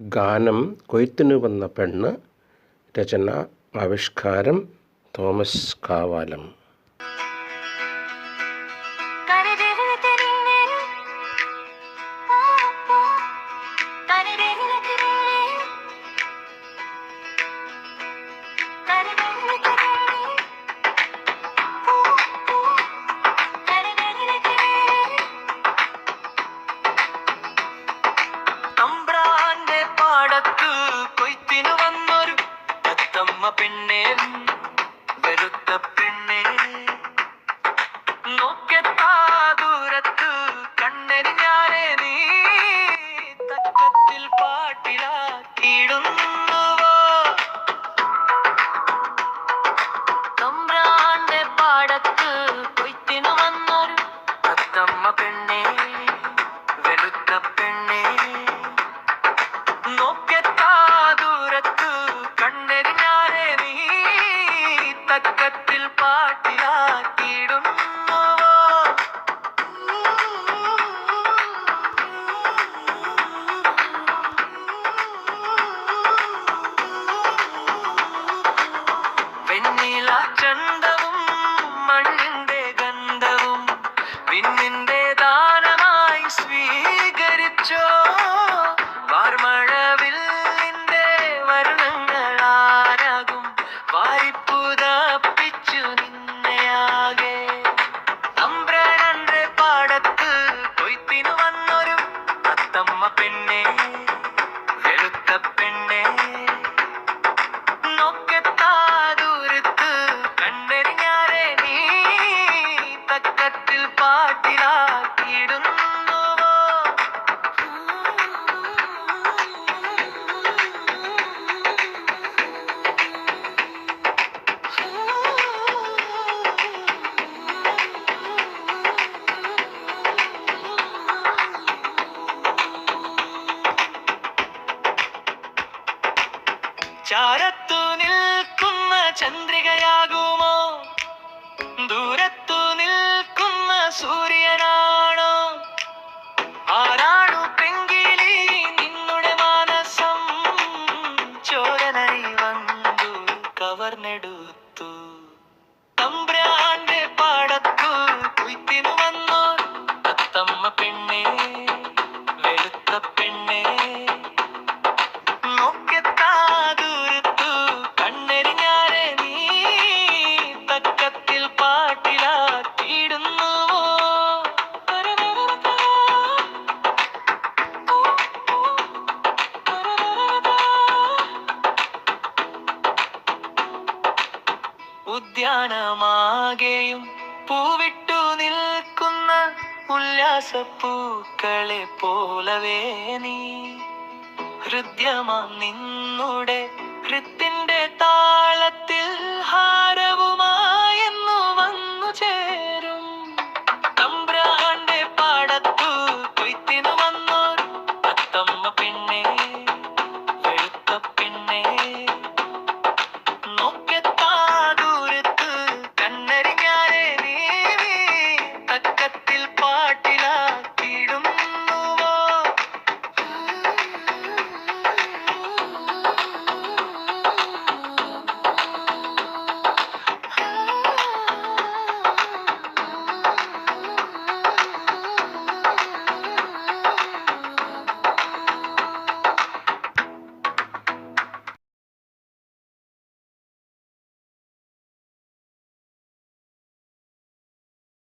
ഗാനം കൊയ്ത്തിനു വന്ന പെണ്ണ് രചന ആവിഷ്കാരം തോമസ് കാവാലം. No. വിണ്ണിന്റെ ദാനമായി സ്വീകരിച്ചോ വാർമഴവില്ലിന്റെ വർണങ്ങളാരാകും വാരിപ്പുതപ്പിച്ചു നിന്നെയാകെ തമ്പ്രനന്റെ പാടത്ത് കൊയ്ത്തിനു വന്നൊരു അത്തമ്മ പെണ്ണെ. ചാരത്തു നിൽക്കുന്ന ചന്ദ്രികയാകുമോ? ദൂരത്തു നിൽക്കുന്ന സൂര്യനാണോ ഉദ്യാനമാകെയും പൂവിട്ടു നിൽക്കുന്ന ഉല്ലാസപ്പൂക്കളെ പോലവേ നീ. ഹൃദ്യമാം നിന്നുടെ ഹൃത്തിന്റെ താളത്തിൽ ഹാരവുമായെന്നു